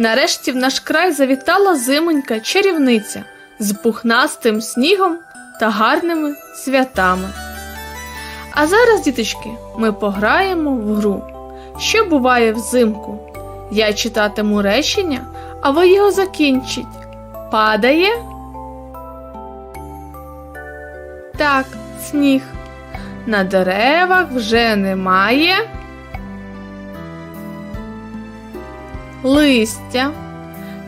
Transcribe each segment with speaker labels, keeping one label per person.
Speaker 1: Нарешті в наш край завітала зимонька чарівниця з пухнастим снігом та гарними святами. А зараз, діточки, ми пограємо в гру. Що буває взимку? Я читатиму речення, а ви його закінчіть. Падає? Так, сніг. На деревах вже немає. Листя.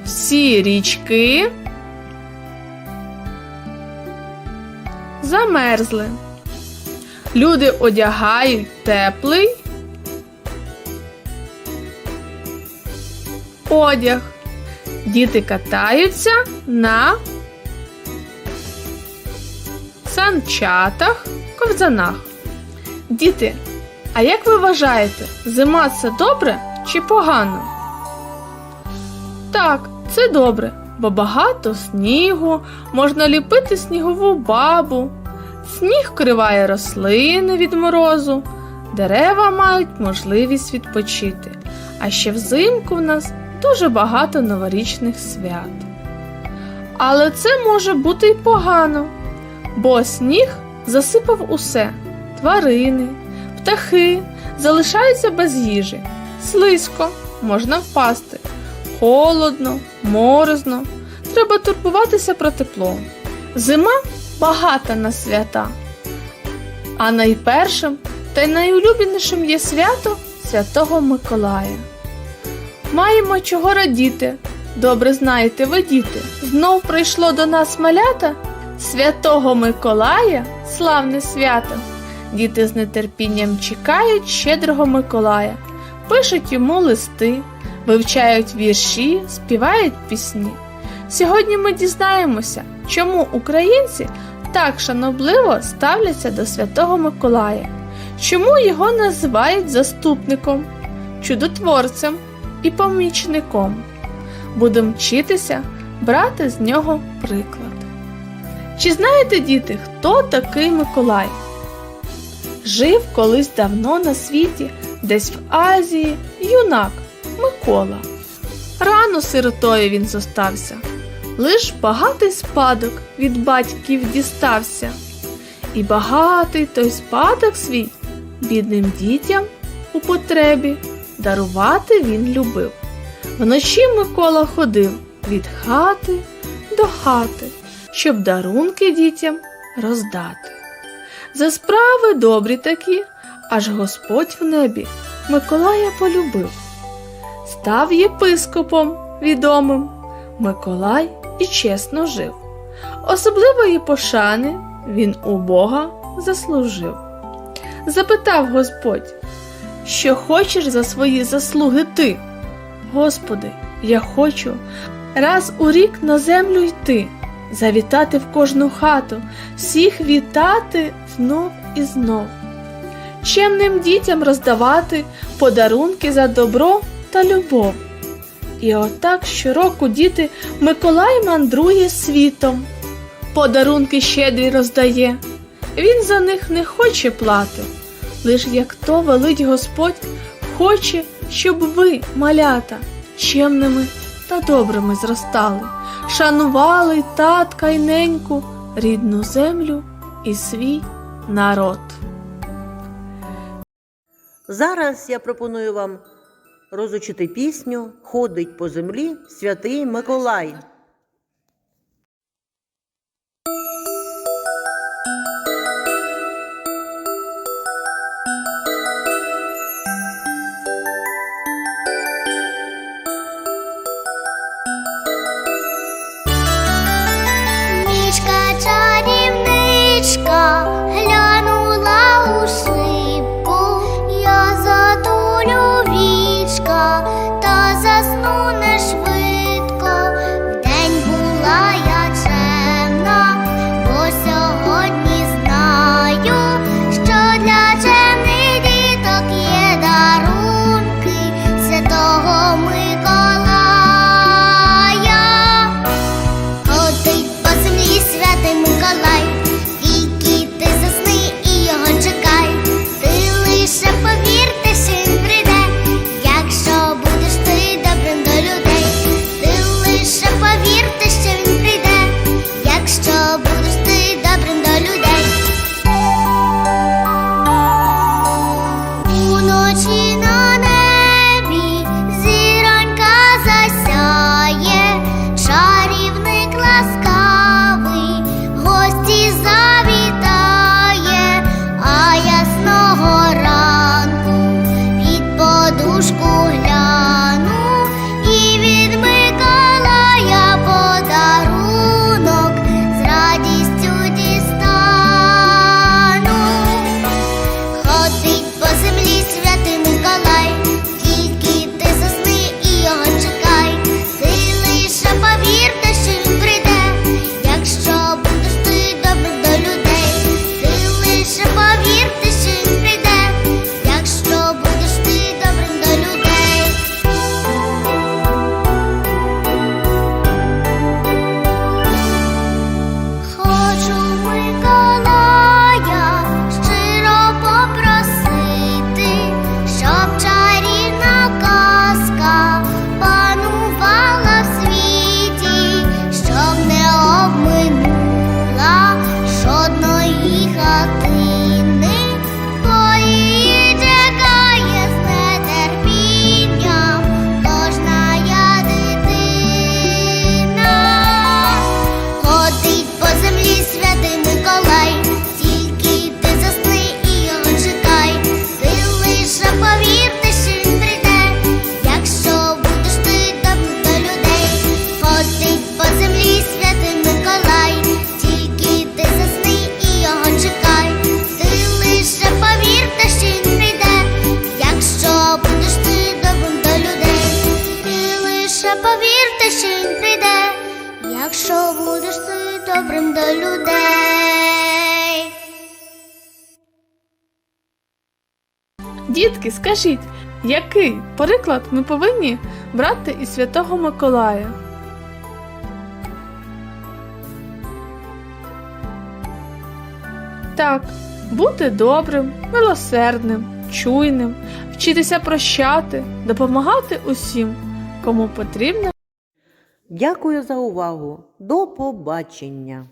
Speaker 1: Всі річки замерзли. Люди одягають теплий одяг. Діти катаються на санчатах, ковзанах. Діти, а як ви вважаєте, зима це добре чи погано? Так, це добре, бо багато снігу, можна ліпити снігову бабу. Сніг вкриває рослини від морозу, дерева мають можливість відпочити. А ще взимку в нас дуже багато новорічних свят. Але це може бути й погано, бо сніг засипав усе тварини, птахи залишаються без їжі, слизько, можна впасти, холодно, морозно. Треба турбуватися про тепло. Зима багата на свята. А найпершим та найулюбленішим є свято Святого Миколая. Маємо чого радіти. Добре знаєте ви, діти. Знов прийшло до нас малята Святого Миколая, славне свято. Діти з нетерпінням чекають щедрого Миколая, пишуть йому листи, вивчають вірші, співають пісні. Сьогодні ми дізнаємося, чому українці так шанобливо ставляться до Святого Миколая, чому його називають заступником, чудотворцем і помічником. Будемо вчитися брати з нього приклад. Чи знаєте, діти, хто такий Миколай? Жив колись давно на світі, десь в Азії, юнак Микола. Рано сиротою він зостався, лиш багатий спадок від батьків дістався. І багатий той спадок свій бідним дітям у потребі дарувати він любив. Вночі Микола ходив від хати до хати, щоб дарунки дітям роздати. За справи добрі такі, аж Господь в небі Миколая полюбив. Став єпископом відомим, Миколай і чесно жив. Особливої пошани він у Бога заслужив. Запитав Господь, що хочеш за свої заслуги ти? Господи, я хочу раз у рік на землю йти, завітати в кожну хату, всіх вітати знов і знов. Чемним дітям роздавати подарунки за добро та любов. І отак щороку діти Миколай мандрує світом, подарунки щедрі роздає. Він за них не хоче плати, лиш як то велить Господь, хоче, щоб ви, малята, чемними та добрими зростали, шанували татка й неньку, рідну землю і свій народ.
Speaker 2: Зараз я пропоную вам розучити пісню Ходить по землі святий Миколай.
Speaker 3: того
Speaker 2: ми. school.
Speaker 1: Дітки, скажіть, який приклад ми повинні брати із Святого Миколая? Так, бути добрим, милосердним, чуйним, вчитися прощати, допомагати усім, кому потрібно.
Speaker 4: Дякую за увагу. До побачення!